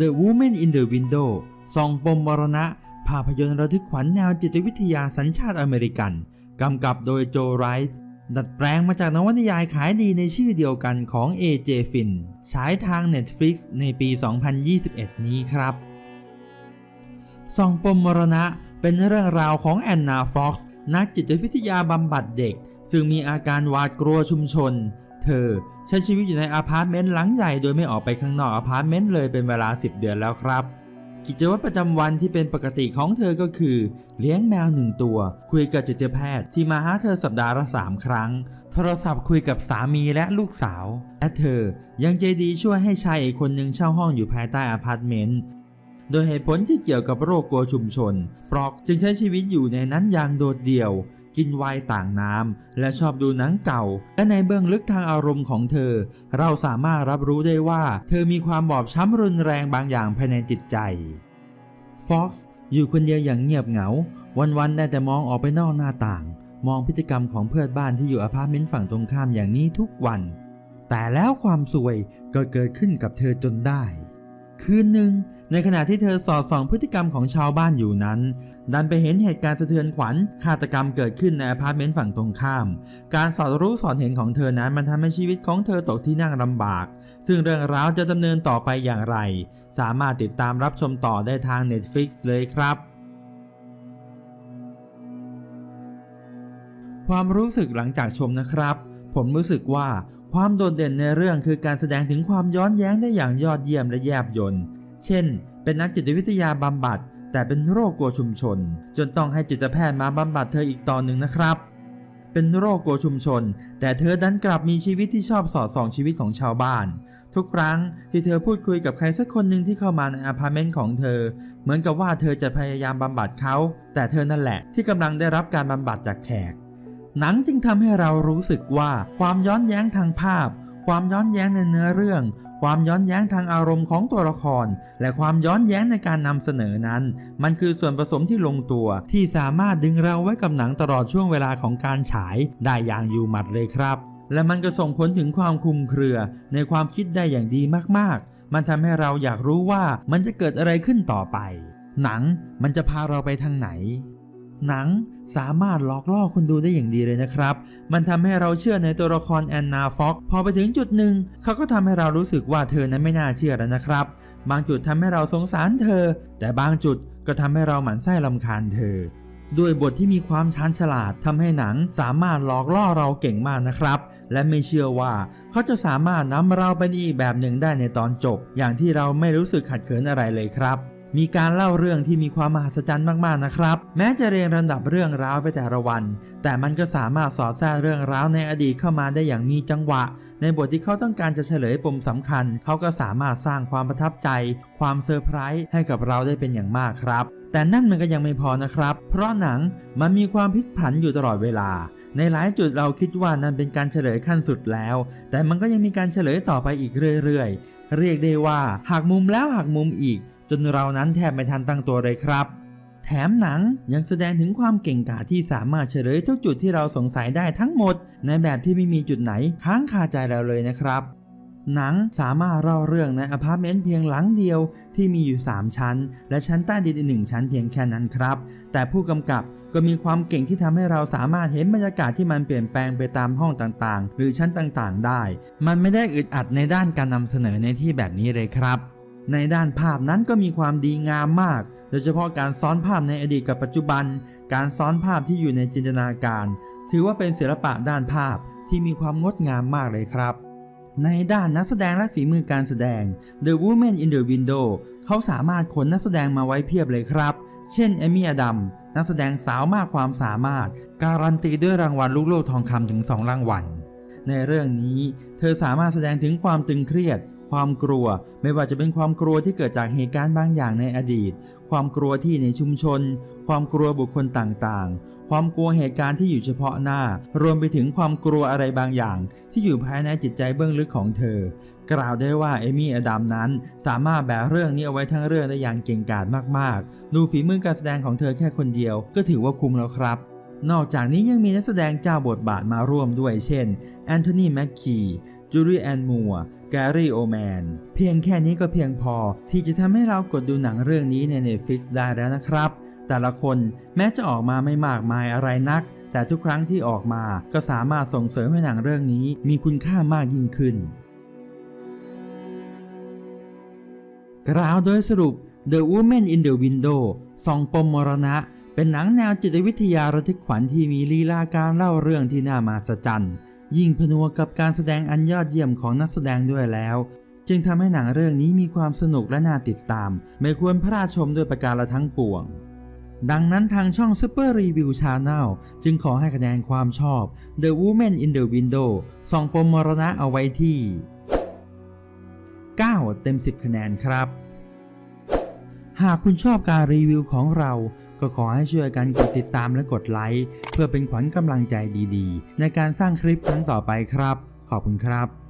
The Woman in the Window ส่องปมมรณะ ภาพยนตร์ระทึกขวัญแนวจิตวิทยาสัญชาติอเมริกัน กำกับโดยโจไรท์ดัดแปลงมาจากนวนิยายขายดีในชื่อเดียวกันของ A.J. Finn ฉายทาง Netflix ในปี 2021 นี้ครับส่องปมมรณะเป็นเรื่องราวของแอนนาฟ็อกซ์นักจิตวิทยาบำบัดเด็ก ซึ่งมีอาการหวาดกลัวชุมชน เธอ ใช้ชีวิตอยู่ในอาพาร์ตเมนต์หลังใหญ่โดยไม่ออกไปข้างนอกอาพาร์ตเมนต์เลยเป็นเวลา 10 เดือนแล้วครับ กิจวัตรประจำวันที่เป็นปกติของเธอก็คือ เลี้ยงแมวหนึ่งตัว คุยกับจิตแพทย์ที่มาหาเธอสัปดาห์ละสามครั้ง โทรศัพท์คุยกับสามีและลูกสาว และเธอยังใจดีช่วยให้ชายอีกคนหนึ่งเช่าห้องอยู่ภายใต้อาพาร์ตเมนต์โดยเหตุผลที่เกี่ยวกับโรคกลัวชุมชน ฟรอกจึงใช้ชีวิตอยู่ในนั้นอย่างโดดเดี่ยว กินไวน์ต่างน้ำ และชอบดูหนังเก่า และในเบื้องลึกทางอารมณ์ของเธอ เราสามารถรับรู้ได้ว่า เธอมีความบอบช้ำรุนแรงบางอย่างภายในจิตใจ ฟ็อกซ์อยู่คนเดียวอย่างเงียบเหงา วันๆได้แต่มองออกไปนอกหน้าต่าง มองพฤติกรรมของเพื่อนบ้านที่อยู่อพาร์ตเมนต์ฝั่งตรงข้ามอย่างนี้ทุกวัน แต่แล้วความสวยก็เกิดขึ้นกับเธอจนได้ คืนหนึ่ง ในขณะที่เธอสอดส่องพฤติกรรมของชาวบ้านอยู่นั้น ดันไปเห็นเหตุการณ์สะเทือนขวัญฆาตกรรมเกิดขึ้นในอพาร์ตเมนต์ฝั่งตรงข้าม การสอดรู้สอดเห็นของเธอนั้นมันทำให้ชีวิตของเธอตกที่นั่งลำบาก ซึ่งเรื่องราวจะดำเนินต่อไปอย่างไร สามารถติดตามรับชมต่อได้ทาง Netflix เลยครับความรู้สึกหลังจากชมนะครับ ผมรู้สึกว่าความโดดเด่นในเรื่องคือการแสดงถึงความย้อนแย้งได้อย่างยอดเยี่ยมและแยบยล เช่น เป็นนักจิตวิทยาบำบัด แต่เป็นโรคกลัวชุมชน จนต้องให้จิตแพทย์มาบำบัดเธออีกตอนหนึ่งนะครับ เป็นโรคกลัวชุมชน แต่เธอดันกลับมีชีวิตที่ชอบสอดส่องชีวิตของชาวบ้าน ทุกครั้งที่เธอพูดคุยกับใครสักคนหนึ่งที่เข้ามาในอพาร์ตเมนต์ของเธอ เหมือนกับว่าเธอจะพยายามบำบัดเขา แต่เธอนั่นแหละที่กำลังได้รับการบำบัดจากแขกหนังจึงทำให้เรารู้สึกว่าความย้อนแย้งทางภาพ ความย้อนแย้งในเนื้อเรื่อง ความย้อนแย้งทางอารมณ์ของตัวละคร และความย้อนแย้งในการนำเสนอนั้น มันคือส่วนผสมที่ลงตัว ที่สามารถดึงเราไว้กับหนังตลอดช่วงเวลาของการฉาย ได้อย่างอยู่หมัดเลยครับ และมันก็ส่งผลถึงความคุมเครือ ในความคิดได้อย่างดีมากๆ มันทำให้เราอยากรู้ว่ามันจะเกิดอะไรขึ้นต่อไป หนังมันจะพาเราไปทางไหน หนังสามารถหลอกล่อคนดูได้อย่างดีเลยนะครับ มันทำให้เราเชื่อในตัวละครแอนนาฟ็อกพอไปถึงจุดหนึ่ง เขาก็ทำให้เรารู้สึกว่าเธอนั้นไม่น่าเชื่อแล้วนะครับ บางจุดทำให้เราสงสารเธอ แต่บางจุดก็ทำให้เราหมั่นไส้ลำคาญเธอ ด้วยบทที่มีความชาญฉลาดทำให้หนังสามารถหลอกล่อเราเก่งมากนะครับ และไม่เชื่อว่าเขาจะสามารถนำเราไปอีกแบบหนึ่งได้ในตอนจบ อย่างที่เราไม่รู้สึกขัดเขินอะไรเลยครับ มีการเล่าเรื่องที่มีความมหัศจรรย์มากๆนะครับ แม้จะเรียงลำดับเรื่องราวไปแต่ละวัน แต่มันก็สามารถสอดแทรกเรื่องราวในอดีตเข้ามาได้อย่างมีจังหวะ ในบทที่เขาต้องการจะเฉลยปมสำคัญ เขาก็สามารถสร้างความประทับใจ ความเซอร์ไพรส์ให้กับเราได้เป็นอย่างมากครับ แต่นั่นมันก็ยังไม่พอนะครับ เพราะหนังมันมีความพลิกผันอยู่ตลอดเวลาในหลายจุดเราคิดว่านั่นเป็นการเฉลยขั้นสุดแล้ว แต่มันก็ยังมีการเฉลยต่อไปอีกเรื่อยๆ เรียกได้ว่าหักมุมแล้วหักมุมอีก จนเรานั้นแทบไม่ทันตั้งตัวเลยครับ แถมหนังยังแสดงถึงความเก่งกาจที่สามารถเฉลยทุกจุดที่เราสงสัยได้ทั้งหมด ในแบบที่ไม่มีจุดไหนค้างคาใจเราเลยนะครับ หนังสามารถเล่าเรื่องในอพาร์ตเมนต์เพียงหลังเดียวที่มีอยู่ 3 ชั้น และชั้นใต้ดินอีกหนึ่งชั้นเพียงแค่นั้นครับ แต่ผู้กำกับก็มีความเก่งที่ทำให้เราสามารถเห็นบรรยากาศที่มันเปลี่ยนแปลงไปตามห้องต่างๆ หรือชั้นต่างๆ ได้ มันไม่ได้อึดอัดในด้านการนำเสนอในที่แบบนี้เลยครับ ในด้านภาพนั้นก็มีความดีงามมาก โดยเฉพาะการซ้อนภาพในอดีตกับปัจจุบัน การซ้อนภาพที่อยู่ในจินตนาการ ถือว่าเป็นศิลปะด้านภาพที่มีความงดงามมากเลยครับ ในด้านนักแสดงและฝีมือการแสดง The Woman in the Window เขาสามารถขนนักแสดงมาไว้เพียบเลยครับ เช่นเอมี่อดัมนักแสดงสาวมากความสามารถ การันตีด้วยรางวัลลูกโลกทองคำถึง 2 รางวัล ในเรื่องนี้ เธอสามารถแสดงถึงความตึงเครียด ความกลัวไม่ว่าจะเป็นความกลัวที่เกิดจากเหตุการณ์บางอย่างในอดีต ความกลัวที่ในชุมชน ความกลัวบุคคลต่างๆ ความกลัวเหตุการณ์ที่อยู่เฉพาะหน้า รวมไปถึงความกลัวอะไรบางอย่าง ที่อยู่ภายในจิตใจเบื้องลึกของเธอ กล่าวได้ว่าเอมี่อดัมนั้น สามารถแบกเรื่องนี้เอาไว้ทั้งเรื่องได้อย่างเก่งกาจมากๆ ดูฝีมือการแสดงของเธอแค่คนเดียว ก็ถือว่าคุ้มแล้วครับนอกจากนี้ยังมีนักแสดงเจ้าบทบาทมาร่วมด้วยเช่น แอนโทนี แมคคี จูเลียนมัวแกรี่โอแมน เพียงแค่นี้ก็เพียงพอที่จะทำให้เรากดดูหนังเรื่องนี้ใน Netflix ได้แล้วนะครับ แต่ละคนแม้จะออกมาไม่มากมายอะไรนัก แต่ทุกครั้งที่ออกมาก็สามารถส่งเสริมให้หนังเรื่องนี้มีคุณค่ามากยิ่งขึ้น กล่าวโดยสรุป The Woman in the Window สองปมมรณะ เป็นหนังแนวจิตวิทยาระทึกขวัญที่มีลีลาการเล่าเรื่องที่น่ามหัศจรรย์ ยิ่งผนวกกับการแสดงอันยอดเยี่ยมของนักแสดงด้วยแล้ว จึงทำให้หนังเรื่องนี้มีความสนุกและน่าติดตาม ไม่ควรพลาดชมด้วยประการละทั้งปวง ดังนั้นทางช่อง Super Review Channel จึงขอให้คะแนนความชอบ The Woman in the Window ส่องปมมรณะเอาไว้ที่ 9 เต็ม 10 คะแนนครับ หากคุณชอบการรีวิวของเรา ก็ขอให้ช่วยกันกดติดตามและกดไลค์เพื่อเป็นขวัญกำลังใจดีๆ ในการสร้างคลิปครั้งต่อไปครับ ขอบคุณครับ